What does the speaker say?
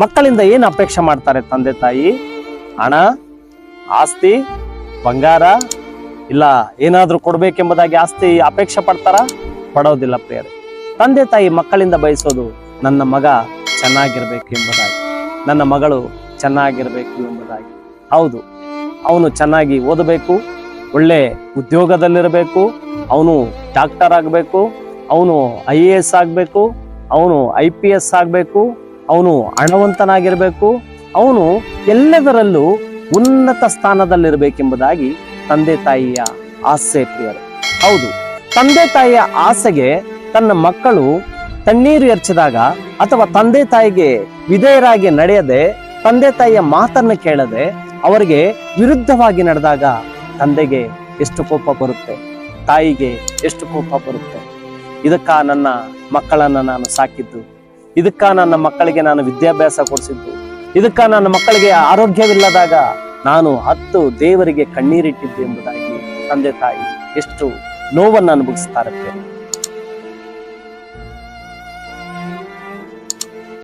ಮಕ್ಕಳಿಂದ ಏನು ಅಪೇಕ್ಷೆ ಮಾಡ್ತಾರೆ ತಂದೆ ತಾಯಿ? ಹಣ, ಆಸ್ತಿ, ಬಂಗಾರ, ಇಲ್ಲ ಏನಾದರೂ ಕೊಡಬೇಕೆಂಬುದಾಗಿ ಆಸ್ತಿ ಅಪೇಕ್ಷೆ ಪಡ್ತಾರ? ಪಡೋದಿಲ್ಲ ಪ್ರಿಯರೇ. ತಂದೆ ತಾಯಿ ಮಕ್ಕಳಿಂದ ಬಯಸೋದು ನನ್ನ ಮಗ ಚೆನ್ನಾಗಿರಬೇಕು ಎಂಬುದಾಗಿ, ನನ್ನ ಮಗಳು ಚೆನ್ನಾಗಿರಬೇಕು ಎಂಬುದಾಗಿ. ಹೌದು, ಅವನು ಚೆನ್ನಾಗಿ ಓದಬೇಕು, ಒಳ್ಳೆ ಉದ್ಯೋಗದಲ್ಲಿರಬೇಕು, ಅವನು ಡಾಕ್ಟರ್ ಆಗಬೇಕು, ಅವನು ಐ ಎ ಎಸ್ ಆಗಬೇಕು, ಅವನು ಐ ಪಿ ಎಸ್ ಆಗಬೇಕು ಅವನು ಹಣವಂತನಾಗಿರಬೇಕು ಅವನು ಎಲ್ಲದರಲ್ಲೂ ಉನ್ನತ ಸ್ಥಾನದಲ್ಲಿರಬೇಕೆಂಬುದಾಗಿ ತಂದೆ ತಾಯಿಯ ಆಸೆ ಪ್ರಿಯರು. ಹೌದು, ತಂದೆ ತಾಯಿಯ ಆಸೆಗೆ ತನ್ನ ಮಕ್ಕಳು ತಣ್ಣೀರು ಎರಚಿದಾಗ ಅಥವಾ ತಂದೆ ತಾಯಿಗೆ ವಿಧೇಯರಾಗಿ ನಡೆಯದೆ, ತಂದೆ ತಾಯಿಯ ಮಾತನ್ನು ಕೇಳದೆ ಅವರಿಗೆ ವಿರುದ್ಧವಾಗಿ ನಡೆದಾಗ ತಂದೆಗೆ ಎಷ್ಟು ಕೋಪ ಬರುತ್ತೆ, ತಾಯಿಗೆ ಎಷ್ಟು ಕೋಪ ಬರುತ್ತೆ. ಇದಕ್ಕ ನನ್ನ ಮಕ್ಕಳನ್ನ ನಾನು ಸಾಕಿದ್ದು ಇದಕ್ಕ ನನ್ನ ಮಕ್ಕಳಿಗೆ ನಾನು ವಿದ್ಯಾಭ್ಯಾಸ ಕೊಡಿಸಿದ್ದು. ಇದಕ್ಕ ನನ್ನ ಮಕ್ಕಳಿಗೆ ಆರೋಗ್ಯವಿಲ್ಲದಾಗ ನಾನು ಹತ್ತು ದೇವರಿಗೆ ಕಣ್ಣೀರಿಟ್ಟಿದ್ದೆ ಎಂಬುದಾಗಿ ತಂದೆ ತಾಯಿ ಎಷ್ಟು ನೋವನ್ನು ಅನುಭವಿಸ್ತಾರೆ